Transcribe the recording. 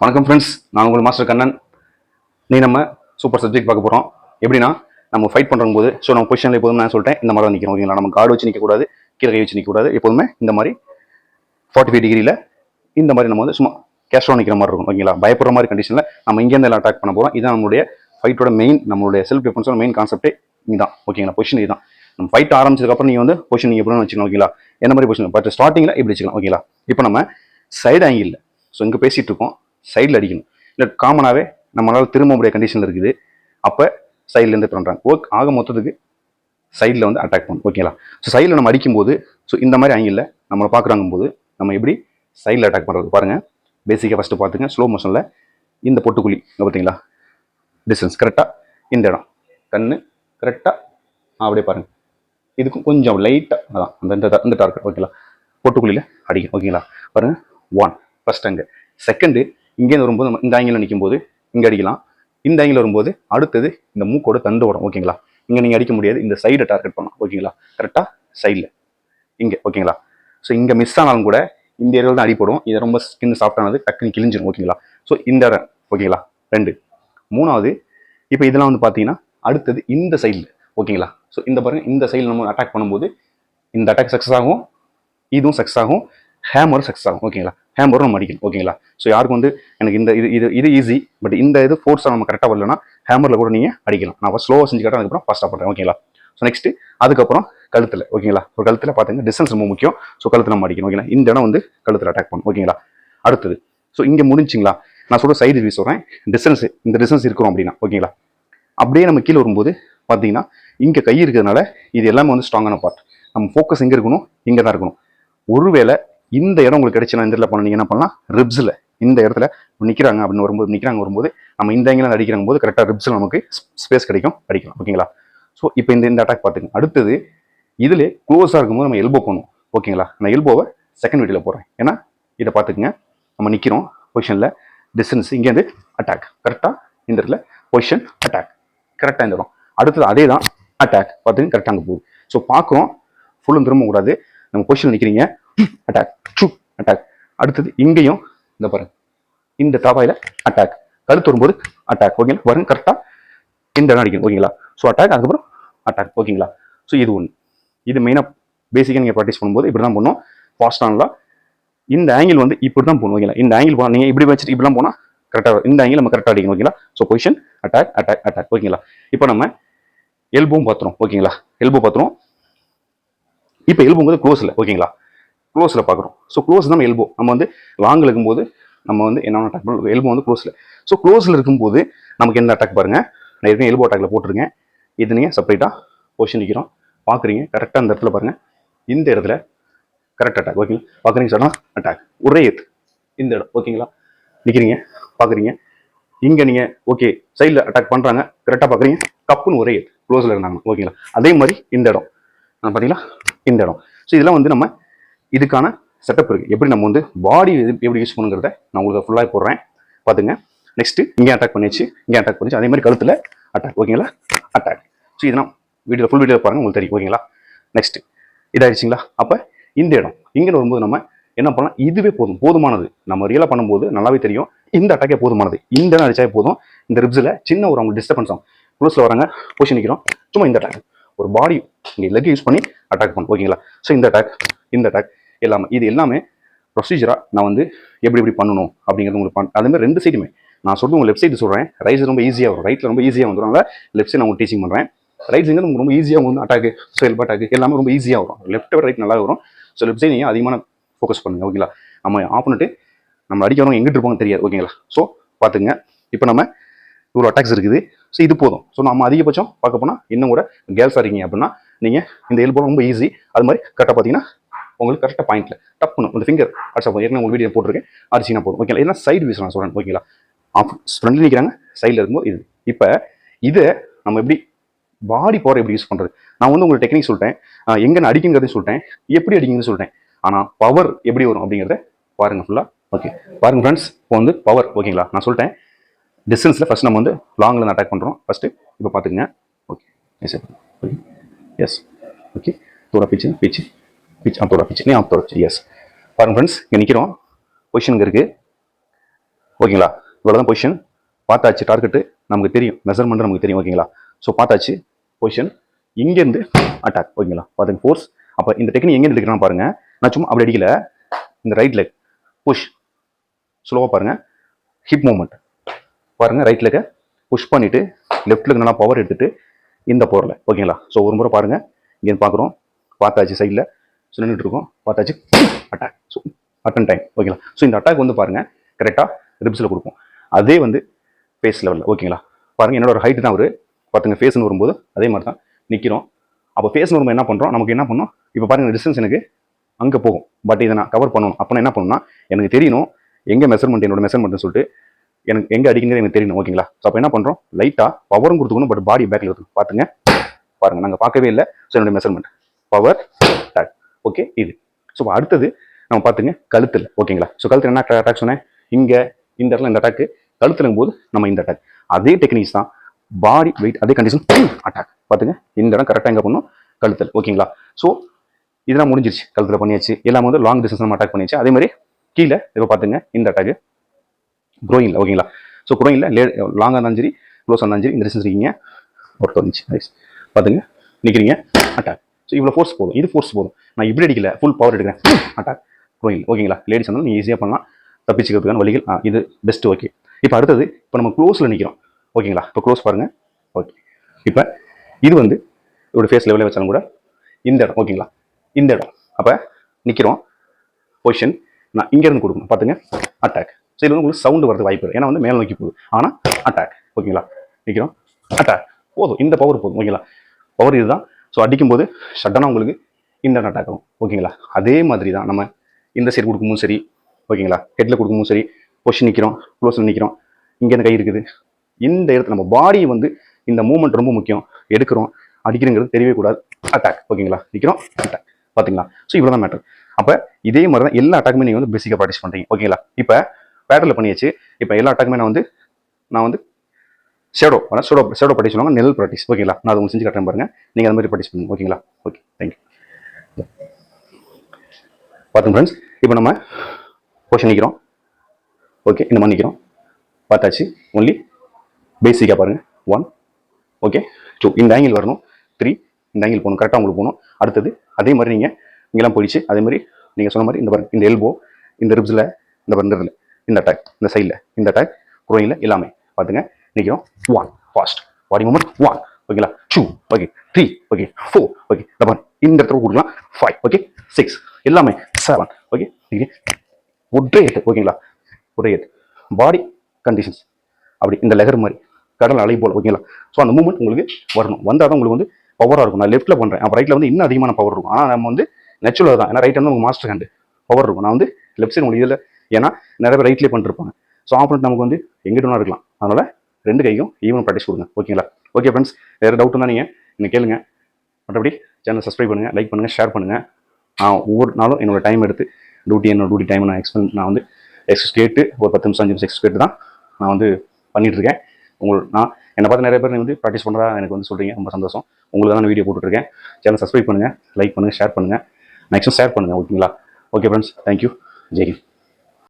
வணக்கம் ஃப்ரெண்ட்ஸ் நான் உங்கள் மாஸ்டர் கண்ணன். நீ நம்ம சூப்பர் சப்ஜெக்ட் பார்க்க போகிறோம் எப்படின்னா நம்ம ஃபைட் பண்ணுற போது ஸோ நம்ம பொசிஷனில் எப்போதும் நான் சொல்லிட்டேன் இந்த மாதிரி தான் நிற்கிறோம் ஓகேங்களா? நம்ம கார்டு வச்சு நிற்கக்கூடாது கீழே கை வச்சு நிற்கக்கூடாது எப்போதுமே இந்த மாதிரி ஃபார்ட்டி ஃபைவ் டிகிரியில் இந்த மாதிரி நம்ம வந்து சும்மா கேஷுவலாக நிற்கிற மாதிரி இருக்கும் ஓகேங்களா? பயப்படுற மாதிரி கண்டிஷனில் நம்ம இங்கேருந்து எல்லாம் அட்டாக் பண்ண போகிறோம் இதுதான் நம்மளுடைய ஃபைட்டோட மெயின் நம்மளுடைய செல்ஃப் டிஃபென்ஸோட மெயின் கான்செப்டே இதுதான் ஓகேங்களா? பொசிஷன் இதுதான். நம்ம ஃபைட் ஆரம்பிச்சதுக்கப்புறம் நீங்கள் வந்து பொசிஷன் நீங்கள் எப்படின்னு வச்சுக்கலாம் ஓகேங்களா? என்ன மாதிரி பொசிஷன் பட் ஸ்டார்டிங்கில் இப்படி வச்சுக்கலாம் ஓகேங்களா? இப்போ நம்ம சைடு ஆங்கிள் ஸோ இங்கே பேசிகிட்டு இருக்கோம். சைடில் அடிக்கணும். இல்லை காமனாகவே நம்மளால் திரும்ப முடிய கண்டிஷனில் இருக்குது. அப்போ சைட்லேருந்து பண்ணுறாங்க ஒர்க் ஆக மொத்தத்துக்கு சைடில் வந்து அட்டாக் பண்ணும் ஓகேங்களா ஸோ சைடில் நம்ம அடிக்கும்போது ஸோ இந்த மாதிரி ஆங்கிளில் நம்மளை பார்க்குறாங்க போது நம்ம எப்படி சைடில் அட்டாக் பண்ணுறது பாருங்கள் பேசிக்காக ஃபஸ்ட்டு பார்த்துங்க. ஸ்லோ மோஷனில் இந்த பொட்டுக்குழி இங்கே பார்த்தீங்களா? டிஸ்டன்ஸ் கரெக்டாக இந்த இடம். கண்ணு கரெக்டாக அப்படியே பாருங்கள் இதுக்கும் கொஞ்சம் லைட்டாக அதான் அந்த இந்த இந்த டார்கெட் ஓகேங்களா பொட்டுக்குழியில் அடிக்கும் ஓகேங்களா பாருங்கள் ஒன் ஃபர்ஸ்ட் அங்கே செகண்டு இங்கேருந்து வரும்போது நம்ம இந்த ஆங்கிளில் நிற்கும் போது இங்கே அடிக்கலாம். இந்த ஆங்கிள் வரும்போது அடுத்தது இந்த மூக்கோட தண்டு வரும் ஓகேங்களா? இங்கே நீங்கள் அடிக்க முடியாது. இந்த சைடை டார்கெட் பண்ணலாம் ஓகேங்களா? கரெக்டாக சைடில் இங்கே ஓகேங்களா? ஸோ இங்கே மிஸ் ஆனாலும் கூட இந்த ஏரியாவில் தான் அடிப்படும் இது ரொம்ப ஸ்கின் சாஃப்டானது டக்குன்னு கிழிஞ்சிடும் ஓகேங்களா? ஸோ இந்த இடம் ஓகேங்களா? ரெண்டு. மூணாவது இப்போ இதெல்லாம் வந்து பார்த்தீங்கன்னா அடுத்தது இந்த சைடில் ஓகேங்களா? ஸோ இந்த பாருங்கள் இந்த சைடில் நம்ம அட்டாக் பண்ணும்போது இந்த அட்டாக் சக்ஸஸ் ஆகும் இதுவும் சக்ஸஸ் ஆகும் ஹேமரும் சக்ஸஸ் ஆகும் ஓகேங்களா? ஹேமரும் நம்ம அடிக்கணும் ஓகேங்களா? ஸோ யாருக்கும் வந்து எனக்கு இந்த இது இது இது ஈஸி பட் இந்த இது ஃபோர்ஸாக நம்ம கரெக்டாக வரலன்னா ஹேமரில் கூட நீங்கள் அடிக்கலாம். நான் ஸ்லோவாக செஞ்சு காட்டுறேன் அதுக்கப்புறம் ஃபாஸ்ட்டாக பண்ணுறேன் ஓகேங்களா? ஸோ நெக்ஸ்ட் அதுக்கப்புறம் கழுத்தில் ஓகேங்களா? ஒரு கழுத்தில் பார்த்துங்க டிஸ்டன்ஸ் ரொம்ப முக்கியம். ஸோ கழுத்தில் நம்ம அடிக்கணும் ஓகேங்களா? இந்த இடம் வந்து கழுத்தில் அட்டாக் பண்ணும் ஓகேங்களா? அடுத்தது ஸோ இங்கே முடிஞ்சிங்களா? நான் சொல்கிற சைடு ரிவ்யூ சொல்கிறேன் டிஸ்டன்ஸ் இந்த டிஸ்டன்ஸ் இருக்கிறோம் அப்படின்னா ஓகேங்களா? அப்படியே நம்ம கீழே வரும்போது பார்த்தீங்கன்னா இங்கே கை இருக்கிறதுனால இது எல்லாமே வந்து ஸ்ட்ராங்கான பார்ட் நம்ம ஃபோக்கஸ் எங்கே இருக்கணும்? இங்கே தான் இருக்கணும். ஒருவேளை இந்த இடம் உங்களுக்கு கிடைச்சுன்னா இந்த இடத்துல போனால் நீங்கள் என்ன பண்ணலாம்? ரிப்ஸில் இந்த இடத்துல நிற்கிறாங்க அப்படின்னு வரும்போது நிற்கிறாங்க வரும்போது நம்ம இந்த இங்கிலாந்து அடிக்கிறாங்க போது கரெக்டாக ரிப்ஸில் நமக்கு ஸ்பேஸ் கிடைக்கும் அடிக்கலாம். ஓகேங்களா ஸோ இப்போ இந்த இந்த அட்டாக் பார்த்துங்க. அடுத்தது இதில் க்ளோஸாக இருக்கும்போது நம்ம எல்போ பண்ணுவோம் ஓகேங்களா நான் எல்போவை செகண்ட் வீடியோவில் போகிறேன் ஏன்னா இதை பார்த்துக்குங்க. நம்ம நிற்கிறோம் பொசிஷனில் டிஸ்டன்ஸ் இங்கேருந்து அட்டாக் கரெக்டாக இந்த இடத்துல பொசிஷன் அட்டாக் கரெக்டாக இந்த இடம். அடுத்தது அதே தான் அட்டாக் பார்த்துங்க கரெக்டாக அங்கே போகுது. ஸோ பார்க்குறோம். ஃபுல்லும் திரும்ப கூடாது. நம்ம பொசிஷன் நிற்கிறீங்க அட்டாக் ட்ரூ அட்டாக் அடுத்தது இங்கேயும் இந்த பாருங்க. இந்த தாபாயில் அட்டாக் கழுத்து வரும்போது அட்டாக் ஓகேங்களா வரும் கரெக்டாக இந்த இடம் அடிக்கணும். ஓகேங்களா ஸோ அட்டாக் அதுக்கப்புறம் அட்டாக் ஓகேங்களா ஸோ இது ஒன்று இது மெயினாக பேசிக்காக நீங்கள் ப்ராக்டிஸ் பண்ணும்போது இப்படி தான் பண்ணணும் ஃபாஸ்டானலாம் இந்த ஆங்கிள் வந்து இப்படி தான் போகணும் ஓகேங்களா இந்த ஆங்கிள் போனால் நீங்கள் இப்படி வச்சுட்டு இப்படிலாம் போனால் கரெக்டாக இந்த ஆங்கிள் நம்ம கரெக்டாக அடிக்கணும். ஓகேங்களா so position attack attack attack ஓகேங்களா இப்போ நம்ம எல்போவும் பார்த்துரும் ஓகேங்களா எல்போ பார்த்துரும் இப்போ எல்போங்கிறது க்ளோஸில் ஓகேங்களா க்ளோஸில் பார்க்குறோம் ஸோ க்ளோஸ் தான் எல்போ நம்ம வந்து லாங்கில் இருக்கும்போது நம்ம வந்து என்ன அட்டாக் பண்ணுவோம் எல்போ வந்து க்ளோஸில் ஸோ க்ளோஸில் இருக்கும்போது நமக்கு என்ன அட்டாக் பாருங்கள் நான் ஏற்கனவே எல்போ அட்டாக்ல போட்டிருக்கேன். இது நீங்கள் செப்பரேட்டாக பொசிஷன் நிற்கிறோம் பார்க்குறீங்க கரெக்டாக அந்த இடத்துல பாருங்கள் இந்த இடத்துல கரெக்ட் அட்டாக் ஓகேங்களா பார்க்குறீங்க சொன்னால் அட்டாக் ஒரே எத்து. இந்த இடம். ஓகேங்களா நிற்கிறீங்க பார்க்குறீங்க இங்கே நீங்கள் ஓகே சைடில் அட்டாக் பண்ணுறாங்க கரெக்டாக பார்க்குறீங்க கப்புன்னு ஒரே எத்து. க்ளோஸில் இருந்தாங்க ஓகேங்களா அதே மாதிரி இந்த இடம். பார்த்தீங்களா இந்த இடம். ஸோ இதெல்லாம் வந்து நம்ம இதுக்கான செட்டப் இருக்குது எப்படி நம்ம வந்து பாடி எப்படி யூஸ் பண்ணுங்கிறத நான் உங்களுக்கு ஃபுல்லாக போடுறேன். பார்த்துங்க. நெக்ஸ்ட்டு இங்கே அட்டாக் பண்ணிச்சு இங்கே அட்டாக் பண்ணிச்சு அதே மாதிரி கழுத்தில் அட்டாக் ஓகேங்களா அட்டாக் ஸோ இதெல்லாம் வீடியோ ஃபுல் வீடியோ பாருங்கள் உங்களுக்கு தெரியும். ஓகேங்களா நெக்ஸ்ட்டு இதாகிடுச்சிங்களா அப்போ இந்த இடம். இங்கே வரும்போது நம்ம என்ன பண்ணலாம்? இதுவே போதும். போதுமானது. நம்ம ரியலாக பண்ணும்போது நல்லாவே தெரியும். இந்த அட்டாக்கே போதுமானது. இந்த இடம் அடிச்சாவே போதும். இந்த ரிப்ஸில் சின்ன ஒரு அவங்களுக்கு டிஸ்டர்பன்ஸ் ஆகும் க்ளோஸில் வராங்க. பொசிஷன் நிற்கிறோம் சும்மா இந்த அட்டாக் ஒரு பாடி இங்கே லெக் யூஸ் பண்ணி அட்டாக் பண்ணும் ஓகேங்களா ஸோ இந்த அட்டாக் இந்த அட்டாக் எல்லாமே. இது எல்லாமே ப்ரொசீஜராக நான் வந்து எப்படி எப்படி பண்ணணும் அப்படிங்கிறது உங்களுக்கு பண்ண அதுமாதிரி ரெண்டு சைடுமே நான் சொல்றது உங்கள் லெஃப்ட் சைடு சொல்கிறேன் ரைஸ் ரொம்ப ஈஸியாக வரும். ரைட்டில் ரொம்ப ஈஸியாக வந்துடும் அதனால் லெஃப்ட் சைடு நான் உங்களுக்கு டீச்சிங் பண்ணுறேன் ரைட் சைடு ரொம்ப ஈஸியாக வந்து அட்டாக்கு ஸோ எல்பா அட்டாக்கு எல்லாமே ரொம்ப ஈஸியாக வரும். லெஃப்ட் ரைட் நல்லா வரும். ஸோ லெஃப்ட் சைடு நீங்கள் அதிகமான ஃபோக்கஸ் பண்ணுங்க. ஓகேங்களா நம்ம ஆஃப் பண்ணிட்டு நம்ம அடிக்கிறவங்க எங்கிட்டு இருப்பாங்க தெரியாது. ஓகேங்களா ஸோ பார்த்துங்க இப்போ நம்ம இவ்வளோ அட்டாக்ஸ் இருக்குது. ஸோ இது போதும். ஸோ நம்ம அதிகபட்சம் பார்க்க போனால் இன்னும் கூட கேர்ள்ஸாக இருக்கீங்க அப்படின்னா நீங்கள் இந்த எல்போ ரொம்ப ஈஸி அது மாதிரி கரெக்டாக பார்த்தீங்கன்னா உங்களுக்கு கரெக்டாக பாயிண்ட்டில் டப்புணும் இந்த ஃபிங்கர் அடிச்சா போதும் ஏற்கனவே உங்களுக்கு வீடியோ போட்டிருக்கேன். அடிச்சிங்கன்னா போதும் ஓகேங்களா இதெல்லாம் சைடு வீஸ் நான் சொல்கிறேன் ஓகேங்களா ஆஃப் ஃப்ரெண்ட்லி நிற்கிறாங்க சைடில் இருக்கும்போது இது. இப்போ இதை நம்ம எப்படி பாடி பவர் எப்படி யூஸ் பண்ணுறது நான் வந்து உங்களுக்கு டெக்னிக் சொல்லிட்டேன். எங்கே நான் அடிக்குங்கிறதையும் சொல்லிட்டேன். எப்படி அடிக்குங்கன்னு சொல்லிட்டேன். ஆனால் பவர் எப்படி வரும் அப்படிங்கிறத பாருங்க ஃபுல்லாக ஓகே பாருங்க ஃப்ரெண்ட்ஸ் இப்போ வந்து பவர் ஓகேங்களா நான் சொல்லிட்டேன். டிஸ்டன்ஸில் ஃபஸ்ட் நம்ம வந்து லாங்கில் அட்டாக் பண்ணுறோம் ஃபஸ்ட்டு இப்போ பார்த்துக்குங்க. Okay yes okay yes okay தோட பிச்சு பீச்சு பிச் ஆ பிச் நீ ஆ பிச் எஸ் பாருங்க ஃப்ரெண்ட்ஸ் இங்கே நிற்கிறோம் பொசிஷன் இங்கே இருக்குது ஓகேங்களா இவ்வளோ தான் பொசிஷன் பார்த்தாச்சு டார்கெட்டு நமக்கு தெரியும். மெஷர்மெண்ட் நமக்கு தெரியும் ஓகேங்களா ஸோ பார்த்தாச்சு பொசிஷன் இங்கேருந்து அட்டாக் ஓகேங்களா பாருங்க ஃபோர்ஸ் அப்போ இந்த டெக்னிக் எங்கேருந்து எடுக்கிறான்னு பாருங்க. நான் சும்மா அப்படி அடிக்கல. இந்த ரைட் லெக் புஷ் ஸ்லோவாக பாருங்க. ஹிப் மூமெண்ட் பாருங்க ரைட் லெக்கை புஷ் பண்ணிவிட்டு லெஃப்ட் லெக் நல்லா பவர் எடுத்துட்டு இந்த போரில் ஓகேங்களா ஸோ ஒரு முறை பாருங்க. இங்கேருந்து பார்க்குறோம். பார்த்தாச்சு சைடில் ஸோ நின்றுட்டுருக்கோம் பார்த்தாச்சு. அட்டாக் ஸோ அட்டன் டைம் ஓகேங்களா ஸோ இந்த அட்டாக் வந்து பாருங்க. கரெக்டாக ரிப்ஸில் கொடுப்போம் அதே வந்து ஃபேஸ் லெவலில் ஓகேங்களா பாருங்கள் என்னோட ஹைட்டு தான் ஒரு பார்த்துங்க ஃபேஸ்னு வரும்போது அதே மாதிரி தான் நிற்கிறோம் அப்போ ஃபேஸ்னு வரும்போது என்ன பண்ணுறோம் நமக்கு என்ன பண்ணணும் இப்போ பாருங்க டிஸ்டன்ஸ் எனக்கு அங்கே போகும். பட் இதை நான் கவர் பண்ணணும். அப்போ நான் என்ன பண்ணணும்னா எனக்கு தெரியணும் எங்கே மெஷர்மெண்ட் என்னோட மெஷர்மெண்ட்னு சொல்லிட்டு எனக்கு எங்கே அடிக்கிறது எனக்கு தெரியணும். ஓகேங்களா ஸோ அப்போ என்ன பண்ணுறோம் லைட்டாக பவரும் கொடுத்துக்கணும் பட் பாடி பேக்கில் இருக்கும் பார்த்துங்க. பாருங்கள் நாங்கள் பார்க்கவே இல்லை. ஸோ என்னுடைய மெஷர்மெண்ட் பவர் டேக் ஓகே இது. ஸோ அடுத்தது நம்ம பார்த்துங்க கழுத்தில். ஓகேங்களா ஸோ கழுத்தில் என்ன அட்டாக் சொன்னேன்? இங்கே இந்த இடத்துல இந்த அட்டாக்கு கழுத்துலங்கும் போது நம்ம இந்த அட்டாக் அதே டெக்னிக்ஸ் தான் பாடி வெயிட் அதே கண்டிஷன் அட்டாக் பார்த்துங்க இந்த இடம் கரெக்டாக எங்கே பண்ணும்? கழுத்தல். ஓகேங்களா ஸோ இதெல்லாம் முடிஞ்சிருச்சு. கழுத்தில் பண்ணியாச்சு. எல்லாமே வந்து லாங் டிஸ்டன்ஸ் நம்ம அட்டாக் பண்ணியாச்சு. அதே மாதிரி கீழே இப்போ பார்த்துங்க இந்த அட்டாக்கு க்ரோயிங்கில் ஓகேங்களா ஸோ க்ரோயிங்கில் லே லாங்காக இருந்தாலும் சரி க்ளோஸாக இருந்தாலும் சரி இந்த டிஸ்டன்ஸ் இருக்கீங்க. ஒர்க் இருந்துச்சு நைஸ் பார்த்துங்க நிற்கிறீங்க அட்டாக் ஸோ இவ்வளோ ஃபோர்ஸ் போதும். இது ஃபோர்ஸ் போதும். நான் இப்படி அடிக்கல. ஃபுல் பவர் எடுக்கிறேன். அட்டாக் க்ரோயிங் ஓகேங்களா லேடிஸ் இருந்தாலும் நீங்கள் ஈஸியாக பண்ணலாம். தப்பிச்சுக்கிறதுக்கான வழிகள் ஆ, இது பெஸ்ட் ஓகே இப்போ அடுத்தது இப்போ நம்ம க்ளோஸில் நிற்கிறோம் ஓகேங்களா இப்போ க்ளோஸ் பாருங்கள் ஓகே இப்போ இது வந்து இதோட ஃபேஸ் லெவலில் வச்சாலும் கூட இந்த இடம் ஓகேங்களா இந்த இடம். அப்போ நிற்கிறோம் பொசிஷன் நான் இங்கேருந்து கொடுக்கணும். பார்த்துங்க. அட்டாக் ஸோ இது வந்து உங்களுக்கு சவுண்டு வரது வாய்ப்பு ஏன்னா வந்து மேலே நோக்கி போகுது. ஆனால் அட்டாக் ஓகேங்களா நிற்கிறோம் அட்டாக் போதும். இந்த பவர் போதும். ஓகேங்களா பவர் இதுதான். ஸோ அடிக்கும்போது ஷட்டனாக உங்களுக்கு இன்டர்ன் அட்டாக் ஆகும். ஓகேங்களா அதே மாதிரி தான் நம்ம இந்த சைடு கொடுக்கும்போது சரி ஓகேங்களா ஹெட்டில் கொடுக்கும்போது சரி பொஷி நிற்கிறோம் க்ளோஸில் நிற்கிறோம் இங்கேருந்து கை இருக்குது? இந்த இடத்துல நம்ம பாடி வந்து இந்த மூமெண்ட் ரொம்ப முக்கியம். எடுக்கிறோம். அடிக்கிறங்கிறது தெரியவே கூடாது. அட்டாக் ஓகேங்களா நிற்கிறோம் அட்டாக் பார்த்தீங்களா ஸோ இவ்வளோ தான் மேட்டர் அப்போ இதே மாதிரி தான் எல்லா அட்டாக்குமே நீங்கள் வந்து பேசிக்காக ப்ராக்டிஸ் பண்ணுறீங்க ஓகேங்களா இப்போ பேட்டரில் பண்ணியாச்சு. இப்போ எல்லா அட்டாக்குமே நான் வந்து நான் வந்து ஷேடோ ஆனால் ஷேடோ ஷேடோ ப்ராக்டிஸ் சொல்லுவாங்க நெல் ப்ராக்டிஸ் ஓகேங்களா நான் அதை உங்களுக்கு செஞ்சு கட்டுறேன் பாருங்கள் நீங்கள் அந்த மாதிரி ப்ராக்டிஸ் பண்ணுங்க. ஓகேங்களா ஓகே தேங்க்யூ பார்த்துங்க ஃப்ரெண்ட்ஸ் இப்போ நம்ம பொசிஷன் நிற்கிறோம் ஓகே இந்த மாதிரி நிற்கிறோம் பார்த்தாச்சு. ஒன்லி பேசிக்காக பாருங்கள் ஒன் ஓகே டூ இந்த ஆங்கிள் வரணும். த்ரீ இந்த ஆங்கிள் போகணும். கரெக்டாக உங்களுக்கு போகணும். அடுத்தது அதே மாதிரி நீங்கள் இங்கெல்லாம் போயிடுச்சு. அதே மாதிரி நீங்கள் சொன்ன மாதிரி இந்த பாருங்க இந்த எல்போ இந்த ரிப்ஸில் இந்த பண்டரில் இந்த அட்டாக் இந்த சைடில் இந்த அட்டாக் குரோயிங்கில் எல்லாமே. பார்த்துங்க. நிற்கிறோம் one fast body movement one ஓகேங்களா two okay three okay four okay பாருங்க. இந்த இடத்துல கொடுக்கலாம். ஃபைவ் ஓகே சிக்ஸ் எல்லாமே செவன் ஓகே ஓகே ஒரே எட்டு ஓகேங்களா ஒரே எட்டு. பாடி கண்டிஷன்ஸ் அப்படி இந்த லெகர் மாதிரி கடல் அலை போல் ஓகேங்களா ஸோ அந்த மூமெண்ட் உங்களுக்கு வரணும். வந்தால் தான் உங்களுக்கு வந்து பவராக இருக்கும். நான் லெஃப்ட்டில் பண்ணுறேன் அப்போ ரைட்டில் வந்து இன்னும் அதிகமான பவர் இருக்கும். ஆனால் நம்ம வந்து நேச்சுரலாக தான். ஏன்னா ரைட் வந்து உங்களுக்கு மாஸ்டர் ஹேண்டு பவர் இருக்கும். நான் வந்து லெஃப்ட் சைடு உங்களுக்கு இதில் ஏன்னா நிறைய பேர் ரைட்லேயே பண்ணிருப்பாங்க. ஸோ ஆப்பரண்ட் நமக்கு வந்து எங்கிட்டோன்னா இருக்கலாம். அதனால் ரெண்டு கைக்கும் ஈவன் ப்ராக்டிஸ் கொடுங்க. ஓகேங்களா ஓகே ஃப்ரெண்ட்ஸ் வேறு டவுட் இருந்தால் நீங்கள் இன்னும் கேளுங்க. மற்றபடி சேனல் சப்ஸ்கிரைப் பண்ணுங்கள் லைக் பண்ணுங்கள் ஷேர் பண்ணுங்கள் நான் ஒவ்வொரு நாளும் என்னோட டைம் எடுத்து டியூட்டி என்னோட டியூட்டி டைம் நான் எக்ஸ்பிளைன் நான் வந்து எக்ஸஸ் கேட்டு ஒரு பத்து நிமிஷம் அஞ்சு நிமிஷம் எக்ஸஸ் கேட்டு தான் நான் வந்து பண்ணிகிட்ருக்கேன் உங்கள் உங்களுக்கு நான் என்னை பார்த்து நிறைய பேர் நீங்கள் வந்து ப்ராக்டிஸ் பண்ணுறதா எனக்கு வந்து சொல்கிறீங்க ரொம்ப சந்தோஷம். உங்களுக்கு தான் நான் வீடியோ போட்டுட்ருக்கேன் சேனல் சப்ஸ்கிரைப் பண்ணுங்கள் லைக் பண்ணுங்கள் ஷேர் பண்ணுங்கள் மேக்ஸிமம் ஷேர் பண்ணுங்கள் ஓகேங்களா ஓகே ஃப்ரெண்ட்ஸ் தேங்க்யூ ஜெய்